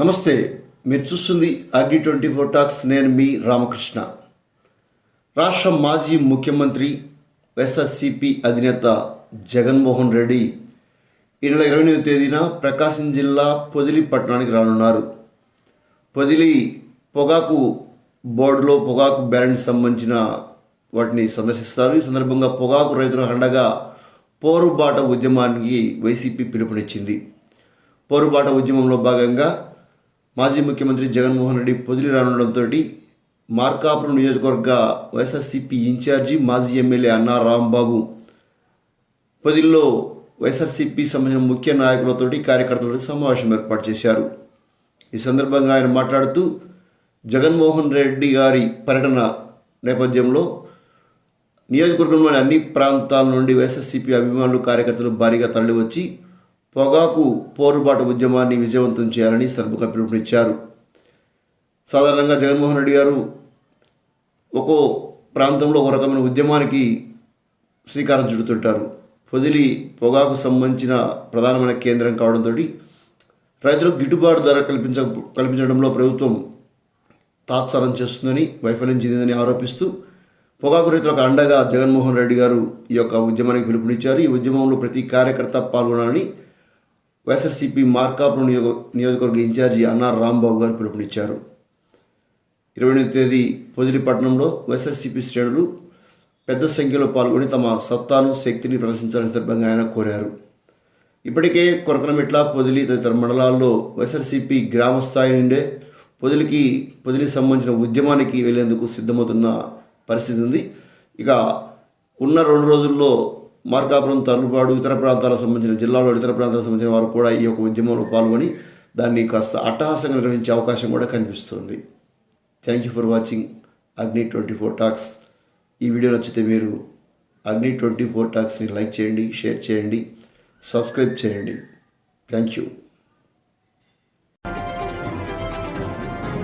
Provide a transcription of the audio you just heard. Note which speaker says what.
Speaker 1: నమస్తే మీరు చూస్తుంది అగ్ని ట్వంటీ ఫోర్ టాక్స్ నేను మీ రామకృష్ణ. రాష్ట్ర మాజీ ముఖ్యమంత్రి వైఎస్ఆర్సిపి అధినేత జగన్మోహన్ రెడ్డి ఈ నెల ఇరవై ఎనిమిది తేదీన ప్రకాశం జిల్లా పొదిలి పట్టణానికి రానున్నారు. పొదిలి పొగాకు బోర్డులో పొగాకు బ్యాలెన్స్ సంబంధించిన వాటిని సందర్శిస్తారు. ఈ సందర్భంగా పొగాకు రైతుల అండగా పోరుబాట ఉద్యమానికి వైసీపీ పిలుపునిచ్చింది. పోరుబాట ఉద్యమంలో భాగంగా మాజీ ముఖ్యమంత్రి జగన్మోహన్ రెడ్డి పొదిలి రానుండడంతో మార్కాపురం నియోజకవర్గ వైఎస్ఆర్సీపీ ఇన్ఛార్జి మాజీ ఎమ్మెల్యే అన్నా రాంబాబు పొదిల్లో వైఎస్ఆర్సీపీ సంబంధించిన ముఖ్య నాయకులతోటి కార్యకర్తలతో సమావేశం ఏర్పాటు చేశారు. ఈ సందర్భంగా ఆయన మాట్లాడుతూ జగన్మోహన్ రెడ్డి గారి పర్యటన నేపథ్యంలో నియోజకవర్గంలోని అన్ని ప్రాంతాల నుండి వైఎస్ఆర్సీపీ అభిమానులు కార్యకర్తలు భారీగా తరలివచ్చి పొగాకు పోరుబాటు ఉద్యమాన్ని విజయవంతం చేయాలని ఈ పిలుపునిచ్చారు సాధారణంగా జగన్మోహన్ రెడ్డి గారు ఒక్కో ప్రాంతంలో ఒక రకమైన ఉద్యమానికి శ్రీకారం చుడుతుంటారు. పొదిలి పొగాకు సంబంధించిన ప్రధానమైన కేంద్రం కావడంతో రైతులకు గిట్టుబాటు ధర కల్పించ కల్పించడంలో ప్రభుత్వం తాత్సారం చేస్తుందని వైఫల్యం చెందిందని ఆరోపిస్తూ పొగాకు రైతులకు అండగా జగన్మోహన్ రెడ్డి గారు ఈ యొక్క ఉద్యమానికి పిలుపునిచ్చారు. ఈ ఉద్యమంలో ప్రతి కార్యకర్త పాల్గొనాలని వైఎస్ఆర్సీపీ మార్కాపురం నియోజక నియోజకవర్గ ఇన్ఛార్జి అన్నార్ రాంబాబు గారు పిలుపునిచ్చారు. ఇరవై ఎనిమిది తేదీ పొదిలిపట్నంలో వైఎస్ఆర్సీపీ శ్రేణులు పెద్ద సంఖ్యలో పాల్గొని తమ సత్తాను శక్తిని ప్రదర్శించాలని సందర్భంగా ఆయన కోరారు. ఇప్పటికే కొరకనమెట్ల పొదిలి తదితర మండలాల్లో వైఎస్ఆర్సీపీ గ్రామ స్థాయి నుండే పొదిలికి పొదిలికి సంబంధించిన ఉద్యమానికి వెళ్ళేందుకు సిద్ధమవుతున్న పరిస్థితి ఉంది. ఇక ఉన్న రెండు రోజుల్లో మార్కాపురం తరుపాడు ఇతర ప్రాంతాలకు సంబంధించిన జిల్లాలో ఇతర ప్రాంతాలకు సంబంధించిన వారు కూడా ఈ యొక్క ఉద్యమంలో పాల్గొని దాన్ని కాస్త అట్టహాసంగా నిర్వహించే అవకాశం కూడా కనిపిస్తుంది. Thank you for watching Agni twenty four talks ఈ వీడియో నచ్చితే మీరు అగ్ని ట్వంటీ ఫోర్ టాక్స్ని లైక్ చేయండి షేర్ చేయండి సబ్స్క్రైబ్ చేయండి. Thank you